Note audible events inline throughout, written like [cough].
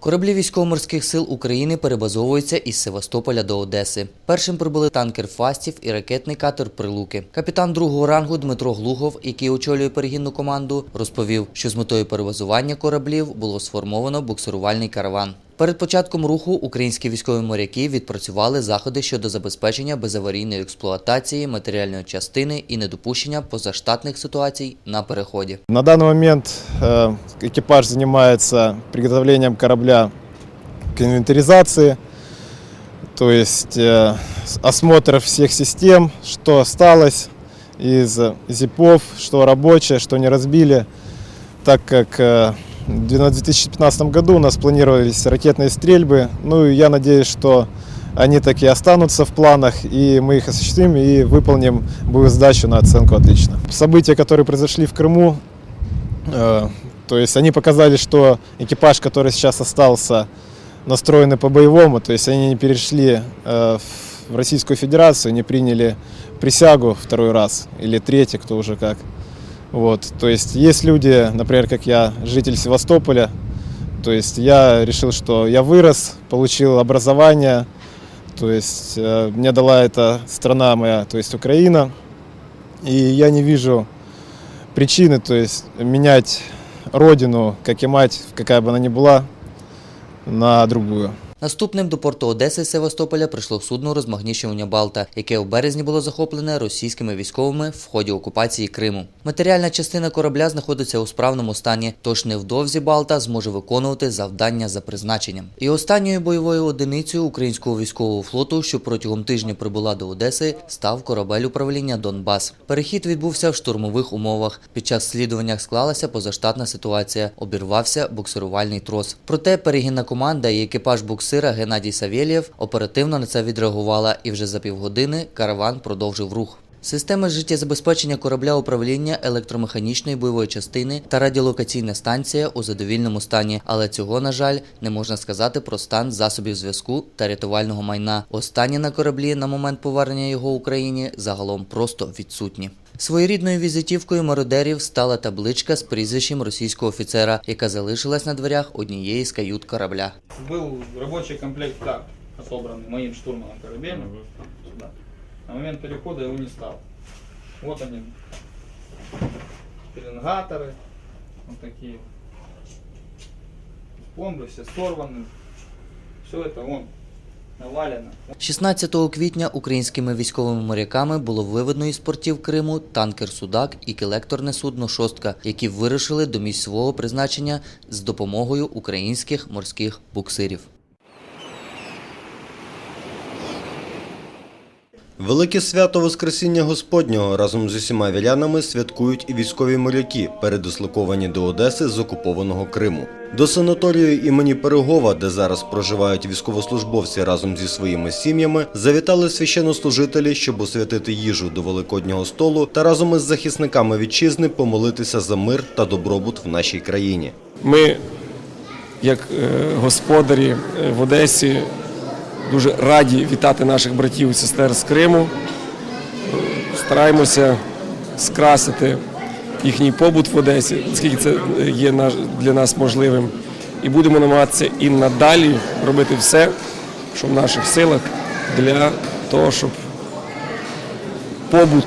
Кораблі військово-морських сил України перебазовуються із Севастополя до Одеси. Першим прибули танкер Фастів і ракетний катер Прилуки. Капітан другого рангу Дмитро Глухов, який очолює перегінну команду, розповів, що з метою перебазування кораблів було сформовано буксирувальний караван. Перед початком руху українські військові моряки відпрацювали заходи щодо забезпечення безаварійної експлуатації матеріальної частини і недопущення позаштатних ситуацій на переході. На данный момент э, экипаж занимается приготовлением корабля к инвентаризации, то есть э, с- осмотр всех систем, что осталось из зипов, что рабочее, что не разбили, так как э, в 2015 году у нас планировались ракетные стрельбы, ну и я надеюсь, что они так и останутся в планах, и мы их осуществим и выполним боевую задачу на оценку отлично. События, которые произошли в Крыму, Э, То есть они показали, что экипаж, который сейчас остался, настроены по-боевому, то есть они не перешли э, в Российскую Федерацию, не приняли присягу второй раз или третий, кто уже как. Вот. То есть есть люди, например, как я, житель Севастополя, то есть я решил, что я вырос, получил образование, то есть э, мне дала эта страна моя, то есть Украина, и я не вижу причины, то есть менять родину, как и мать, какая бы она ни была, на другую. Наступним до порту Одеси з Севастополя прийшло судно розмагнічування Балта, яке у березні було захоплене російськими військовими в ході окупації Криму. Матеріальна частина корабля знаходиться у справному стані, тож невдовзі Балта зможе виконувати завдання за призначенням. І останньою бойовою одиницею українського військового флоту, що протягом тижня прибула до Одеси, став корабель управління Донбас. Перехід відбувся в штурмових умовах. Під час слідування склалася позаштатна ситуація. Обірвався буксирувальний трос. Проте перегінна команда і екіпаж буксира Геннадій Савєлєв оперативно на це відреагувала, і вже за півгодини караван продовжив рух. Системи життєзабезпечення корабля управління електромеханічної бойової частини та радіолокаційна станція у задовільному стані, але цього, на жаль, не можна сказати про стан засобів зв'язку та рятувального майна. Останні на кораблі на момент повернення його Україні загалом просто відсутні. Своєрідною візитівкою мародерів стала табличка з прізвищем російського офіцера, яка залишилась на дверях однієї з кают корабля. Был рабочий комплект карт, отобранный моим штурманом корабельным сюда. На момент перехода его не стало. Вот они, пеленгаторы, вот такие. Пломбы все сорваны. Все это вон навалено. 16 квітня українськими військовими моряками було виведено із портів Криму танкер Судак і келекторне судно Шостка, які вирушили до місць свого призначення з допомогою українських морських буксирів. Велике свято Воскресіння Господнього разом з усіма вірянами святкують і військові моряки, передислоковані до Одеси з окупованого Криму. До санаторію імені Перегова, де зараз проживають військовослужбовці разом зі своїми сім'ями, завітали священнослужителі, щоб освятити їжу до великоднього столу та разом із захисниками вітчизни помолитися за мир та добробут в нашій країні. Ми, як е, господарі е, в Одесі, дуже раді вітати наших братів і сестер з Криму. Стараємося скрасити їхній побут в Одесі, наскільки це є для нас можливим. І будемо намагатися і надалі робити все, що в наших силах для того, щоб побут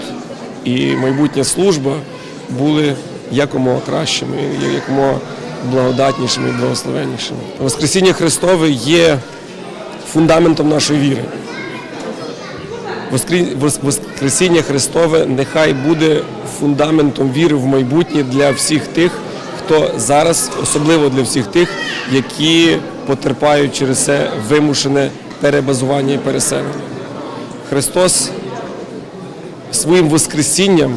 і майбутня служба були якомога кращими, якомога благодатнішими і благословеннішими. Воскресіння Христове є фундаментом нашої віри. Воскресіння Христове нехай буде фундаментом віри в майбутнє для всіх тих, хто зараз, особливо для всіх тих, які потерпають через це вимушене перебазування і переселення. Христос своїм Воскресінням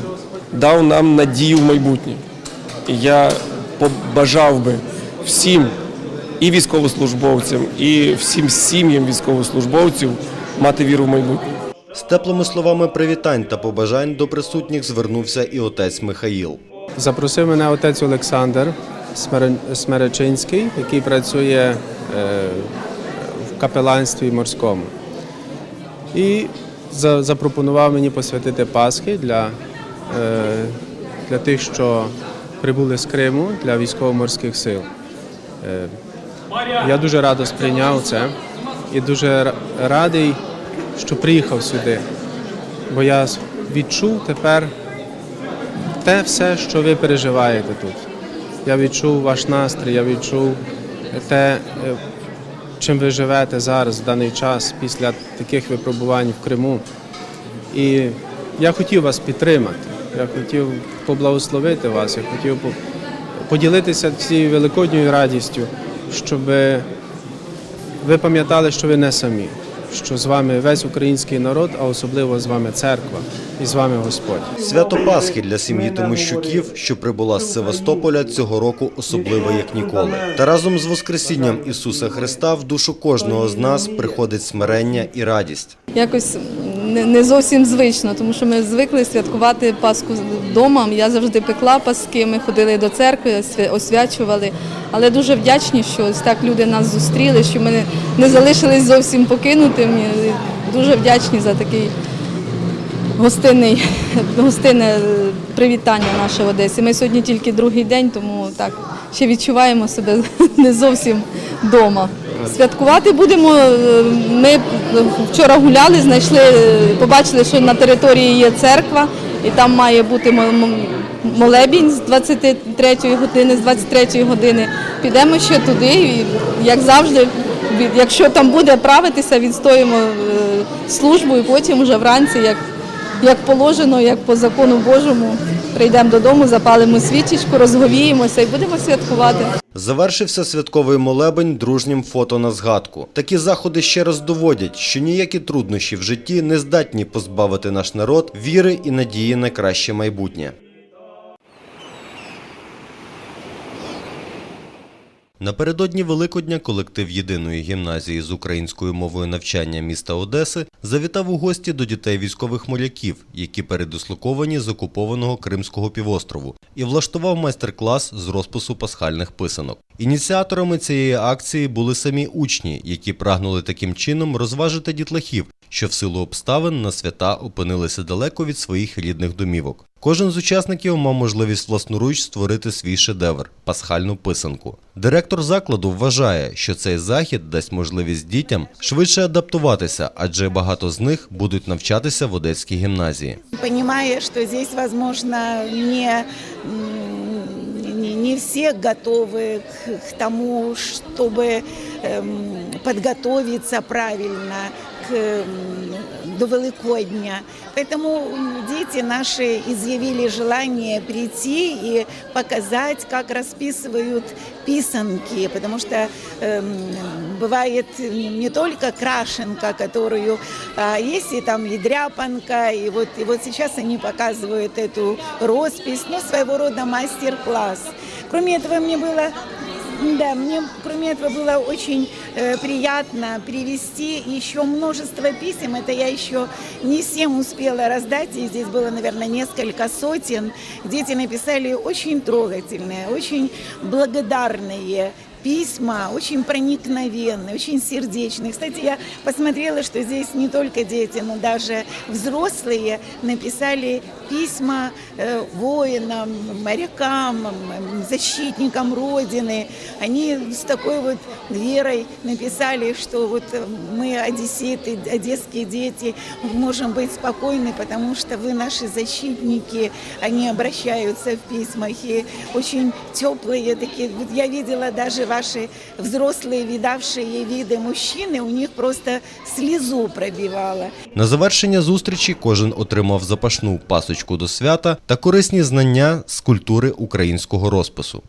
дав нам надію в майбутнє. І я побажав би всім і військовослужбовцям, і всім сім'ям військовослужбовців мати віру в майбутнє. З теплими словами привітань та побажань до присутніх звернувся і отець Михаїл. Запросив мене отець Олександр Смере- Смеречинський, який працює е, в капеланстві морському. І запропонував мені посвятити Пасхи для, е, для тих, що прибули з Криму для військово-морських сил. Я дуже радо сприйняв це і дуже радий, що приїхав сюди. Бо я відчув тепер те все, що ви переживаєте тут. Я відчув ваш настрій, я відчув те, е, чим ви живете зараз, в даний час, після таких випробувань в Криму. І я хотів вас підтримати, я хотів поблагословити вас, я хотів по- поділитися цією великодньою радістю, щоб ви пам'ятали, що ви не самі, що з вами весь український народ, а особливо з вами церква і з вами Господь. Свято Пасхи для сім'ї Томищуків, що прибула з Севастополя, цього року особливе як ніколи. Та разом з Воскресінням Ісуса Христа в душу кожного з нас приходить смирення і радість. якось не, зовсім звично, тому що ми звикли святкувати Пасху вдома. Я завжди пекла паски, ми ходили до церкви, освячували. Але дуже вдячні, що ось так люди нас зустріли, що ми не залишились зовсім покинутими. Дуже вдячні за такий гостинний, гостинне привітання наше в Одесі. Ми сьогодні тільки другий день, тому так ще відчуваємо себе [laughs] не зовсім вдома. Святкувати будемо. е, Ми вчора гуляли, знайшли, е, побачили, що на території є церква, і там має бути мо- мо- молебінь з 23 години, з 23 години. Підемо ще туди, і, як завжди, якщо там буде правитися, відстоїмо е, службу і потім вже вранці, як, як положено, як по закону Божому, прийдемо додому, запалимо свічечку, розговіємося і будемо святкувати. Завершився святковий молебень дружнім фото на згадку. Такі заходи ще раз доводять, що ніякі труднощі в житті не здатні позбавити наш народ віри і надії на краще майбутнє. Напередодні Великодня колектив єдиної гімназії з українською мовою навчання міста Одеси завітав у гості до дітей військових моряків, які передислоковані з окупованого Кримського півострову, і влаштував майстер-клас з розпису пасхальних писанок. Ініціаторами цієї акції були самі учні, які прагнули таким чином розважити дітлахів, що в силу обставин на свята опинилися далеко від своїх рідних домівок. Кожен з учасників мав можливість власноруч створити свій шедевр пасхальну писанку. Директор закладу вважає, що цей захід дасть можливість дітям швидше адаптуватися, адже багато з них будуть навчатися в одеській гімназії. понимая, что здесь, возможно, не, м, не, не все готовы к, к тому, чтобы эм, подготовиться правильно к, м, до Великодня. Поэтому м, дети наши изъявили желание прийти и показать, как расписывают писанки, потому что эм, бывает не только крашенка, которую а, есть и там и дряпанка, и вот, и вот сейчас они показывают эту роспись, ну, своего рода мастер-класс. Кроме этого, мне было да, мне, кроме этого, было очень э, приятно привести еще множество писем. Это я еще не всем успела раздать, и здесь было, наверное, несколько сотен. Дети написали очень трогательные, очень благодарные письма, очень проникновенные, очень сердечные. Кстати, я посмотрела, что здесь не только дети, но даже взрослые написали письма э, воинам, морякам, защитникам Родины. Они с такой вот верой написали, что вот э, мы, одесситы, одесские дети, можем быть спокойны, потому что вы наши защитники. Они обращаются в письмах и очень теплые такие. Вот я видела даже ваши взрослые, видавшие виды мужчины, у них просто слезу пробивало. На завершення зустрічі кожен отримав запашну пасочку до свята та корисні знання з культури українського розпису.